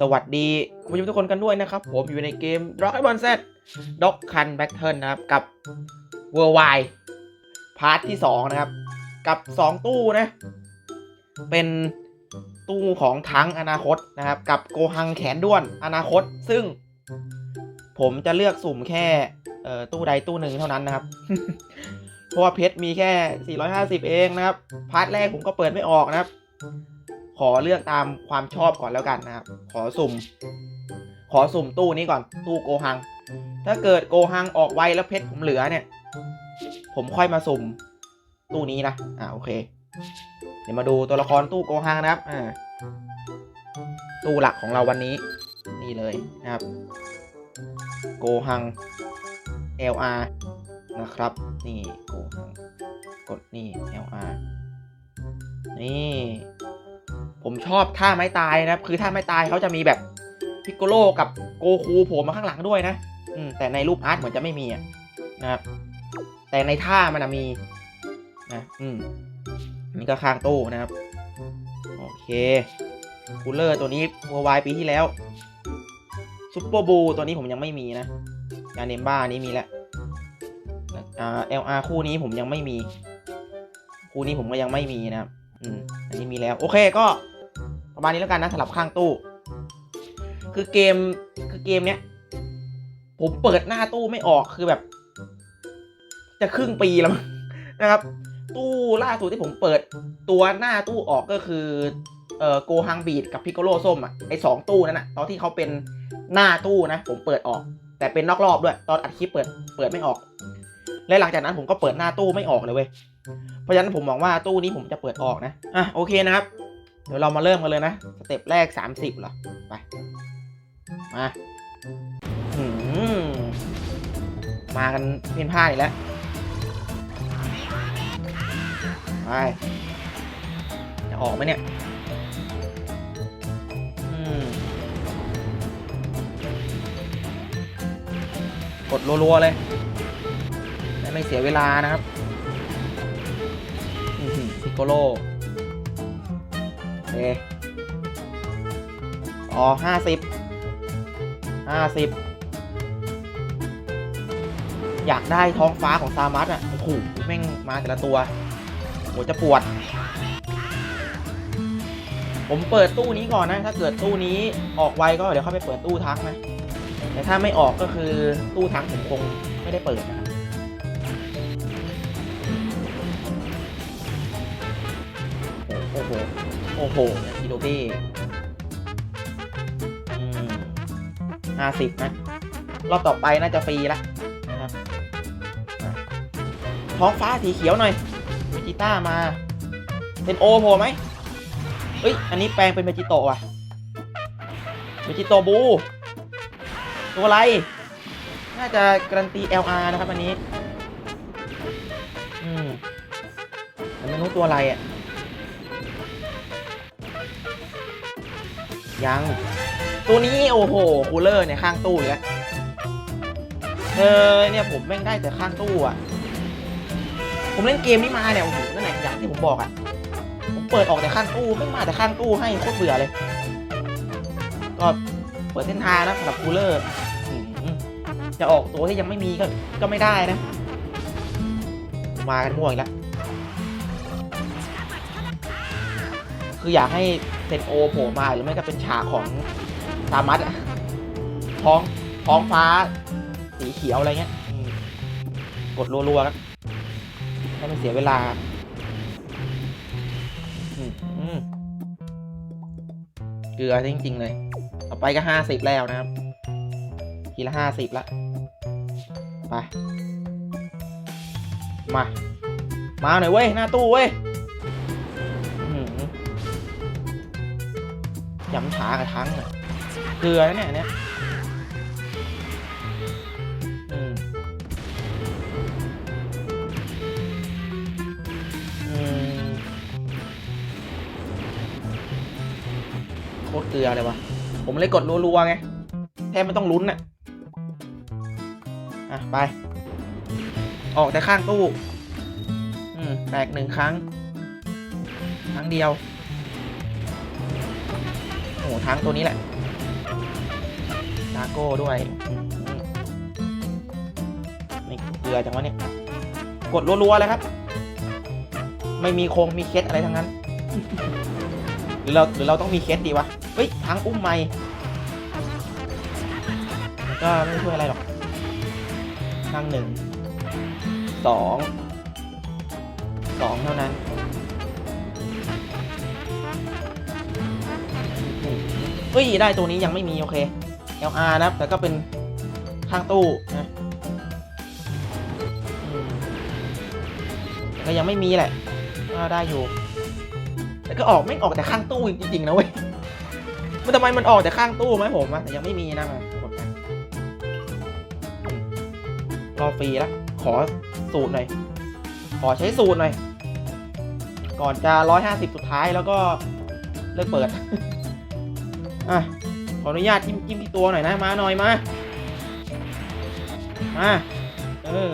สวัสดีคุณผู้ชมทุกคนกันด้วยนะครับ ผมอยู่ในเกม Rocket Ball Z Dog Can Battle นะครับ กับ Worldwide พาร์ทที่ 2 นะครับ กับ 2 ตู้นะ เป็นตู้ของทั้งอนาคตนะครับ กับโกหังแขนด้วนอนาคต ซึ่ง ผมจะเลือกสุ่มแค่ตู้ใดตู้หนึ่งเท่านั้นนะครับ เพราะว่าเพชรมีแค่ 450 เองนะครับ พาร์ทแรกผมก็เปิดไม่ออกนะครับ ขอเลือกตามความชอบก่อนแล้วกันนะครับ ขอสุ่ม ขอสุ่มตู้นี้ก่อน ตู้โกหัง ถ้าเกิดโกหังออกไวแล้วเพชรผมเหลือเนี่ย ผมค่อยมาสุ่ม ตู้นี้นะ อ่าโอเค เดี๋ยวมาดูตัวละครตู้โกหังนะครับ อ่า ตู้หลักของเราวันนี้ นี่เลยนะครับ โกหัง LR นะครับ นี่โกหัง กดนี่ LR นี่ ผมชอบท่าไม้ตายนะครับ คือท่าไม้ตายเขาจะมีแบบพิกโกโลกับโกคูโผล่มาข้างหลังด้วยนะอืมแต่ในรูปอาร์ตเหมือนจะไม่มีะนะครับ แต่ในท่ามันมีนะอืมนี่ก็ข้างตู้นะครับ โอเคคูลเลอร์ตัวนี้วัววายปีที่แล้วซุปเปอร์บูตัวนี้ผมยังไม่มีนะยาเนมบ้านี้มีแล้วอ่า LR คู่นี้ผมยังไม่มี คู่นี้ผมก็ยังไม่มีนะครับ อืมอันนี้มีแล้ว โอเคก็ประมาณนี้แล้วกันนะสำหรับข้างตู้ คือเกมคือเกมเนี้ยผมเปิดหน้าตู้ไม่ออกคือแบบ จะครึ่งปีแล้วนะครับ ตู้ล่าสุดที่ผมเปิดตัวหน้าตู้ออกก็คือเอ่อโกฮังบีดกับพิกโกโลส้มอะไอสองตู้นั้นอะ ตอนที่เขาเป็นหน้าตู้นะ ผมเปิดออก แต่เป็นนอกรอบด้วย ตอนอัดคลิปเปิดเปิดไม่ออก และหลังจากนั้นผมก็เปิดหน้าตู้ไม่ออกเลยเว้ย เพราะฉะนั้นผมมองว่าตู้นี้ผมจะเปิดออกนะ อะโอเคนะครับ เดี๋ยวเรามาเริ่มกันเลยนะ สเต็ปแรก 30เหรอ ไป มาหืมมากันเพี้ยนผ้าดอีกแล้ว ไป จะออกไหมเนี่ยกดรัวๆเลย ไม่เสียเวลานะครับ โกโลโอเคอ๋อห้าสิบห้าสิบอยากได้ท้องฟ้าของซามัสอะ โอ้โห แม่งมาแต่ละตัวโหจะปวด ผมเปิดตู้นี้ก่อนนะ ถ้าเกิดตู้นี้ออกไวก็เดี๋ยวเข้าไปเปิดตู้ทักนะ แต่ถ้าไม่ออกก็คือตู้ทักผมคงไม่ได้เปิดนะ หกิโลบี้ห้าสิบนะ รอบต่อไปน่าจะฟรีละนะครับท้องฟ้าสีเขียวหน่อยเวจิต้ามาเป็นโอโผล่ไหมเอ้ย อันนี้แปลงเป็นเวจิโตะว่ะเวจิโตะบู ตัวอะไร น่าจะการันตี LR นะครับอันนี้ อืมแต่ไม่รู้ตัวอะไรอะ ยัง ตัวนี้โอ้โหคูลเลอร์เนี่ยข้างตู้อีกแล้วเออเนี่ยผมแม่งได้แต่ข้างตู้อะ ผมเล่นเกมนี้มาเนี่ยโอ้โหนั่นแหละอย่างที่ผมบอกอะ ผมเปิดออกแต่ข้างตู้แม่งมาแต่ข้างตู้ให้โคตรเบื่อเลย ก็เปิดเส้นทางนะสำหรับคูลเลอร์จะออกตัวที่ยังไม่มีก็ก็ไม่ได้นะ มากันม่วงอีกแล้ว คืออยากให้เซนโอโผล่มาหรือไม่ก็เป็นฉากของซามัสอะท้องท้องฟ้า สีเขียวอะไรเงี้ยกดรัวๆครับให้มันเสียเวลาเกลือจริง ๆ เลย ต่อไปก็ห้าสิบแล้วนะครับ ทีละห้าสิบละ ไป มา มาหน่อยเว้ย หน้าตู้เว้ย ยำช้ากับทั้งอะเกลือนะเนี่ยเนี่ยอืมอืมโคตรเกลือเลยวะผมเลยกดรัวๆไงแทบไม่ต้องลุ้นน่ะอะ ไป ออกแต่ข้างตู้ อืม แตกหนึ่งครั้ง ครั้งเดียว โอ้โหทั้งตัวนี้แหละาโก้ด้วยอืมไม่เกลือจังวะเนี่ย กดรัวๆเลยครับ ไม่มีโครงมีเคสอะไรทั้งนั้น หรือเราหรือเราต้องมีเคสดีวะ เฮ้ยทางอุ้มไม่ก็ไม่ช่วยอะไรหรอกทางหนึ่งสองสองเท่านั้น เฮ้ยได้ตัวนี้ยังไม่มีโอเค LR นะครับ แต่ก็เป็นข้างตู้นะแต่ก็ยังไม่มีแหละก็ได้อยู่ แต่ก็ออกไม่ออกแต่ข้างตู้จริงๆนะเว้ย มันทำไมมันออกแต่ข้างตู้ไหมผมอะแต่ยังไม่มีนะมากดไปอืมรอฟรีล้วขอสูตรหน่อย ขอใช้สูตรหน่อย ก่อนจะร้อยห้าสิบสุดท้ายแล้วก็เลิกเปิด อะ ขออนุญาตจิ้มจิ้มที่ตัวหน่อยนะ มาหน่อยมา มา เออ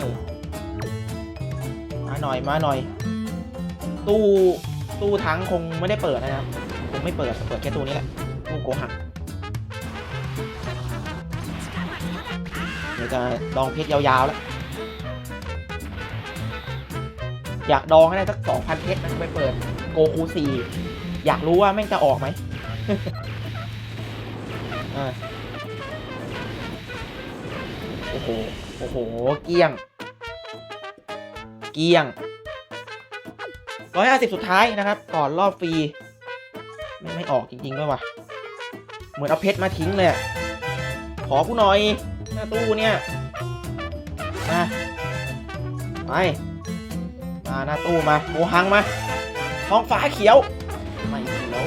มาหน่อยมาหน่อย ตู้ตู้ทั้งคงไม่ได้เปิดนะครับ คงไม่เปิด เปิดแค่ตู้นี้แหละ ตู้โกหักเดี๋ยวจะดองเพชรยาวๆแล้ว อยากดองให้ได้สักสองพันเพชรนะไปเปิดโกคูสี่อยากรู้ว่าแม่งจะออกไหม อะโอ้โห โอ้โห เกี้ยง เกี้ยงร้อยห้าสิบสุดท้ายนะครับ ก่อนรอบฟรี ไม่ไม่ออกจริงๆด้วยว่ะ เหมือนเอาเพชรมาทิ้งเลยขอกูหน่อยหน้าตู้เนี่ยมาไป มาหน้าตู้มาโมหังมาท้องฟ้าเขียว ไม่เขียว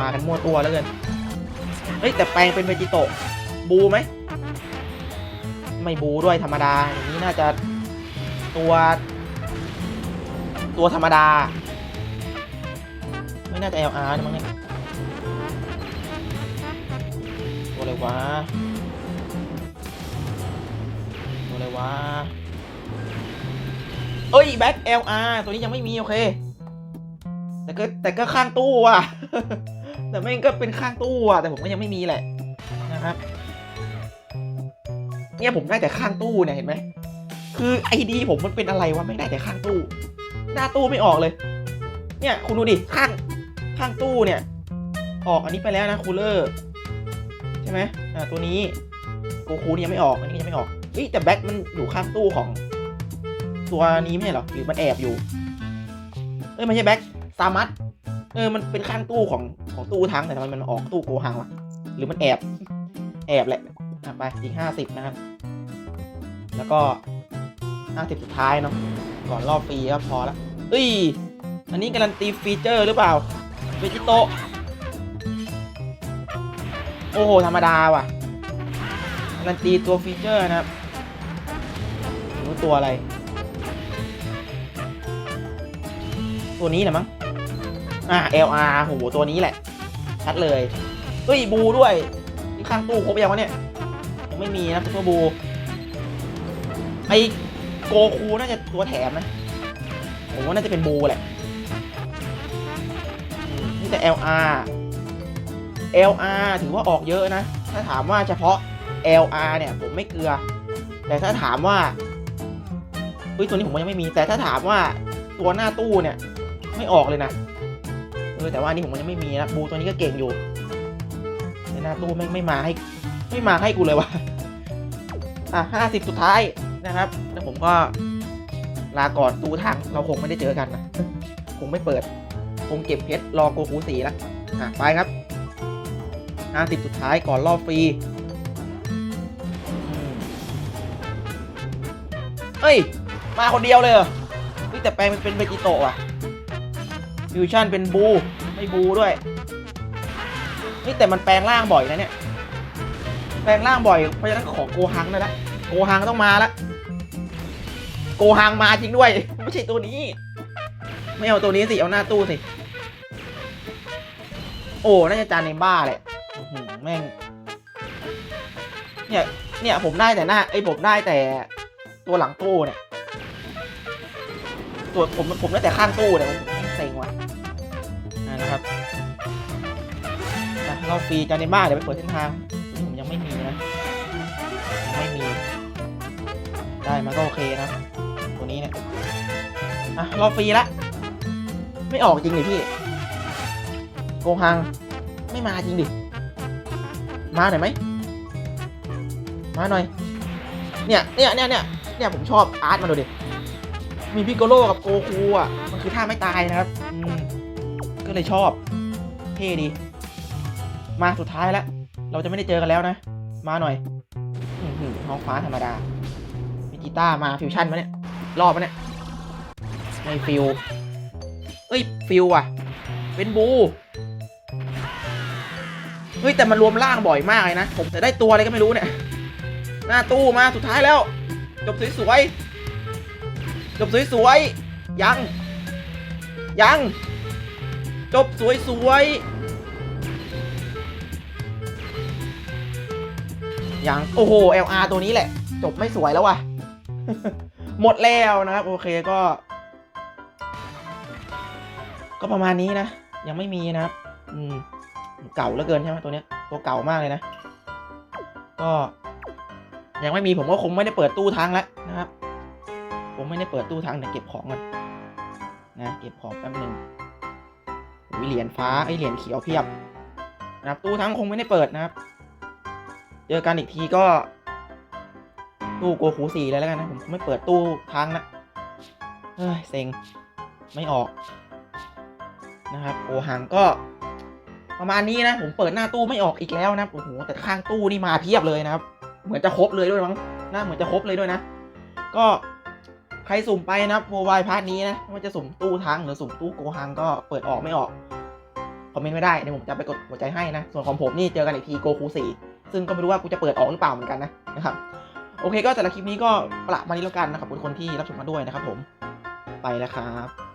มากันมั่วตัวแล้วเกินเฮ้ยแต่แปลงเป็นเวจิโตะบูไหมไม่บูด้วยธรรมดาอย่างนี้น่าจะตัว ตัวธรรมดา ไม่น่าจะ LR นะมั้งเนี่ยตัวอะไรวะตัวอะไรวะเอ้ยแบ็ค LR ตัวนี้ยังไม่มี โอเค แต่ก็แต่ก็ข้างตู้อะ แต่แม่งก็เป็นข้างตู้อะแต่ผมก็ยังไม่มีแหละนะครับ เนี่ยผมได้แต่ข้างตู้เนี่ยเห็นไหมคือไอดีผมมันเป็นอะไรวะไม่ได้แต่ข้างตู้ หน้าตู้ไม่ออกเลย เนี่ยคุณดูดิข้างข้างตู้เนี่ย ออกอันนี้ไปแล้วนะคูลเลอร์ใช่ไหมอ่าตัวนี้โกคูนี่ยังไม่ออกอันนี้ยังไม่ออกเฮ้ยแต่แบ็คมันอยู่ข้างตู้ของ ตัวนี้ไม่ใช่เหรอหรือมันแอบอยู่ เอ้ยไม่ใช่แบ็คซามัตเออมันเป็นข้างตู้ของ ของตู้ทั้งแต่ทำไมมันออกตู้โกหังวะหรือมันแอบ แอบแหละไปอีกห้าสิบนะครับ แล้วก็ห้าสิบสุดท้ายเนาะก่อนรอบฟรีก็พอละเอ้ย อันนี้การันตีฟีเจอร์หรือเปล่าเวจิโตโอ้โห ธรรมดาว่ะการันตีตัวฟีเจอร์นะครับรู้ตัวอะไร ตัวนี้แหละมั้ง อ่า LR โหตัวนี้แหละ ชัดเลยเฮ้ยบูด้วยข้างตู้ครบยังวะเนี่ยยังไม่มีนะตัวบูไอโกคูน่าจะตัวแถมนะผมว่าน่าจะเป็นบูแหละนี่แต่ LR LR ถือว่าออกเยอะนะ ถ้าถามว่าเฉพาะ LR เนี่ย ผมไม่เกลือ แต่ถ้าถามว่าเฮ้ยตัวนี้ผมยังไม่มี แต่ถ้าถามว่าตัวหน้าตู้เนี่ย ไม่ออกเลยนะ ออแต่ว่าอันนี้ผมยังไม่มีนะบูตัวนี้ก็เก่งอยู่แต่หน้าตู้ไม่ไม่มาให้ไม่มาให้กูเลยวะอะห้าสิบสุดท้ายนะครับ แล้วผมก็ลาก่อนตู้ทางเราคงไม่ได้เจอกันนะคงไม่เปิด คงเก็บเพชรรอโกคูสีแล้วอะไปครับห้าสิบสุดท้ายก่อนรอบฟรีเฮ้ย มาคนเดียวเลยเหรอแต่แปลงมันเป็นเบจิโตะว่ะ ฟิวชั่นเป็นบูไม่บูด้วยเฮ้ยแต่มันแปลงร่างบ่อยนะเนี่ย แปลงร่างบ่อย เพราะฉะนั้นขอโกฮังได้ละโกฮังต้องมาละโกฮังมาจริงด้วย ไม่ใช่ตัวนี้ ไม่เอาตัวนี้สิ เอาหน้าตู้สิ โอ้น่าจะจานในบ้าแหละแม่ง เนี่ย เนี่ยผมได้แต่หน้าไอ้ผมได้แต่ตัวหลังตู้เนี่ย ตัวผมผมได้แต่ข้างตู้เนี่ย นะครับอะเราฟรีจานิบ้าเดี๋ยวไปเปิดเส้นทางผมยังไม่มีนะยังไม่มี ได้มาก็โอเคนะ ตัวนี้เนี่ยอะเราฟรีละ ไม่ออกจริงดิพี่ โกฮัง ไม่มาจริงดิ มาหน่อยไหม มาหน่อย เนี่ยเนี่ยเนี่ยเนี่ยเนี่ยผมชอบอาร์ตมาดูดิ มีพิกโกโลกับโกคูอะ มันคือท่าไม่ตายนะครับ ก็เลยชอบ เท่ดี มาสุดท้ายแล้ว เราจะไม่ได้เจอกันแล้วนะ มาหน่อยห้องฟ้าธรรมดาวิจิต้ามาฟิวชั่นมาเนี่ย รอบมาเนี่ยไม่ฟิวเอ้ยฟิวอะ เป็นบูเฮ้ยแต่มันรวมร่างบ่อยมากเลยนะ ผมจะได้ตัวอะไรก็ไม่รู้เนี่ย หน้าตู้มาสุดท้ายแล้ว จบสวยๆจบสวยๆยัง ยัง จบสวยๆยังโอ้โห LR ตัวนี้แหละ จบไม่สวยแล้วว่ะหมดแล้วนะครับ โอเคก็ ก็ประมาณนี้นะ ยังไม่มีนะครับ อืม เก่าเหลือเกินใช่ไหมตัวเนี้ย ตัวเก่ามากเลยนะ ก็ ยังไม่มีผมก็คงไม่ได้เปิดตู้ทั้งแล้วนะครับ ผมไม่ได้เปิดตู้ทั้งเดี๋ยวเก็บของก่อนนะ เก็บของแป๊บหนึ่ง เหรียญฟ้าไอเหรียญเขียวเพียบนะครับตู้ทั้งคงไม่ได้เปิดนะครับ เจอกันอีกทีก็ ตู้โกคูสี่เลยแล้วกันนะ ผมไม่เปิดตู้ทั้งนะเฮ้ยเซ็งไม่ออกนะครับโอหังก็ประมาณนี้นะ ผมเปิดหน้าตู้ไม่ออกอีกแล้วนะโอ้โหแต่ข้างตู้นี่มาเพียบเลยนะครับ เหมือนจะครบเลยด้วยมั้งน่าเหมือนจะครบเลยด้วยนะ ก็ ใครสุ่มไปนะครับโววายพาร์ทนี้นะม่ว่าจะสุ่มตู้ทังหรือสุ่มตู้โกหังก็เปิดออกไม่ออก คอมเมนต์ไม่ได้เดี๋ยวผมจะไปกดหัวใจให้นะ ส่วนของผมนี่เจอกันอีกทีโกคูสี่ซึ่งก็ไม่รู้ว่ากูจะเปิดออกหรือเปล่าเหมือนกันนะนะครับ โอเคก็แต่ละคลิปนี้ก็ประมาณนี้แล้วกันนะครับขอบคุณคนที่รับชมมาด้วยนะครับผม ไปแล้วครับ